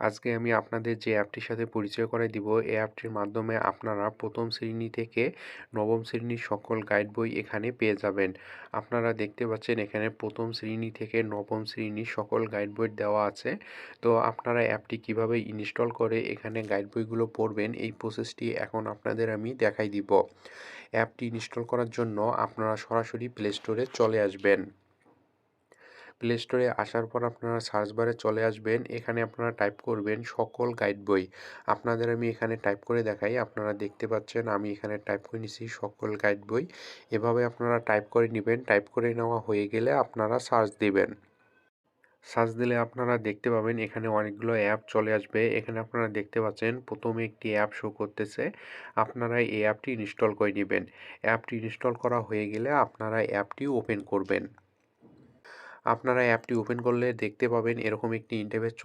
আজকে আমি আপনাদের যে অ্যাপটির সাথে পরিচয় করে দিব, এই অ্যাপটির মাধ্যমে আপনারা প্রথম শ্রেণি থেকে নবম শ্রেণির সকল গাইড বই এখানে পেয়ে যাবেন। আপনারা দেখতে পাচ্ছেন এখানে প্রথম শ্রেণি থেকে নবম শ্রেণির সকল গাইড বই দেওয়া আছে। তো আপনারা অ্যাপটি কীভাবে ইনস্টল করে এখানে গাইড বইগুলো পড়বেন, এই প্রসেসটি এখন আপনাদের আমি দেখাই দিব। অ্যাপটি ইনস্টল করার জন্য আপনারা সরাসরি প্লে স্টোরে চলে আসবেন। প্লে স্টোরে আসার পর আপনারা সার্চ বারে চলে আসবেন। এখানে আপনারা টাইপ করবেন সকল গাইড বই। আপনাদের আমি এখানে টাইপ করে দেখাই। আপনারা দেখতে পাচ্ছেন আমি এখানে টাইপ করে নিছি সকল গাইড বই। এভাবে আপনারা টাইপ করে নেবেন। টাইপ করে নেওয়া হয়ে গেলে আপনারা সার্চ দিবেন। সার্চ দিলে আপনারা দেখতে পাবেন এখানে অনেকগুলো অ্যাপ চলে আসবে। এখানে আপনারা দেখতে পাচ্ছেন প্রথমে একটি অ্যাপ শো করতেছে। আপনারা এই অ্যাপটি ইনস্টল করে নেবেন। অ্যাপটি ইনস্টল করা হয়ে গেলে আপনারা অ্যাপটি ওপেন করবেন। আপনারা অ্যাপটি ওপেন করলে দেখতে পাবেন এরকম একটি ইন্টারভেস চলে